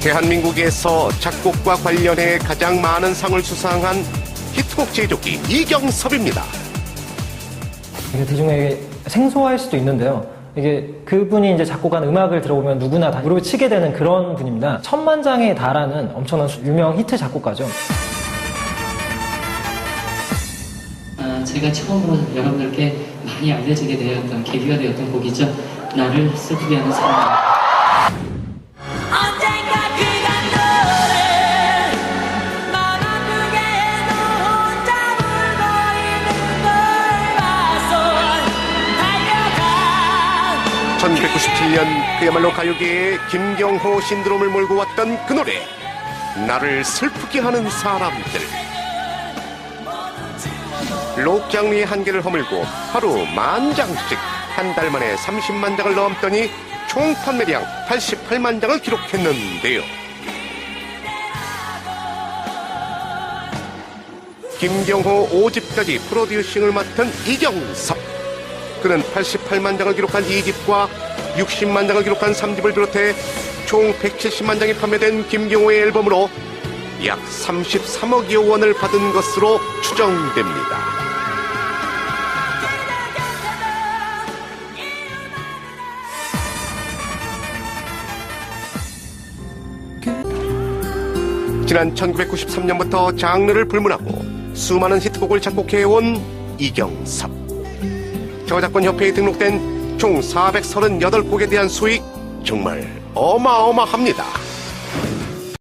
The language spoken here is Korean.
대한민국에서 작곡과 관련해 가장 많은 상을 수상한 히트곡 제조기 이경섭입니다. 이게 대중에게 생소할 수도 있는데요. 이게 그분이 이제 작곡한 음악을 들어보면 누구나 다 무릎을 치게 되는 그런 분입니다. 천만 장에 달하는 엄청난 수- 유명 히트 작곡가죠. 아, 제가 처음으로 여러분들께 많이 알려지게 되었던 계기가 되었던 곡이죠. 나를 슬프게 하는 사람. 1997년 그야말로 가요계에 김경호 신드롬을 몰고 왔던 그 노래 나를 슬프게 하는 사람들 록 장르의 한계를 허물고 하루 만 장씩 한 달 만에 30만 장을 넘더니 총 판매량 88만 장을 기록했는데요. 김경호 5집까지 프로듀싱을 맡은 이경섭 그는 88만 장을 기록한 2집과 60만 장을 기록한 3집을 비롯해 총 170만 장이 판매된 김경호의 앨범으로 약 33억여 원을 받은 것으로 추정됩니다. 지난 1993년부터 장르를 불문하고 수많은 히트곡을 작곡해온 이경섭. 저작권협회에 등록된 총 438곡에 대한 수익 정말 어마어마합니다.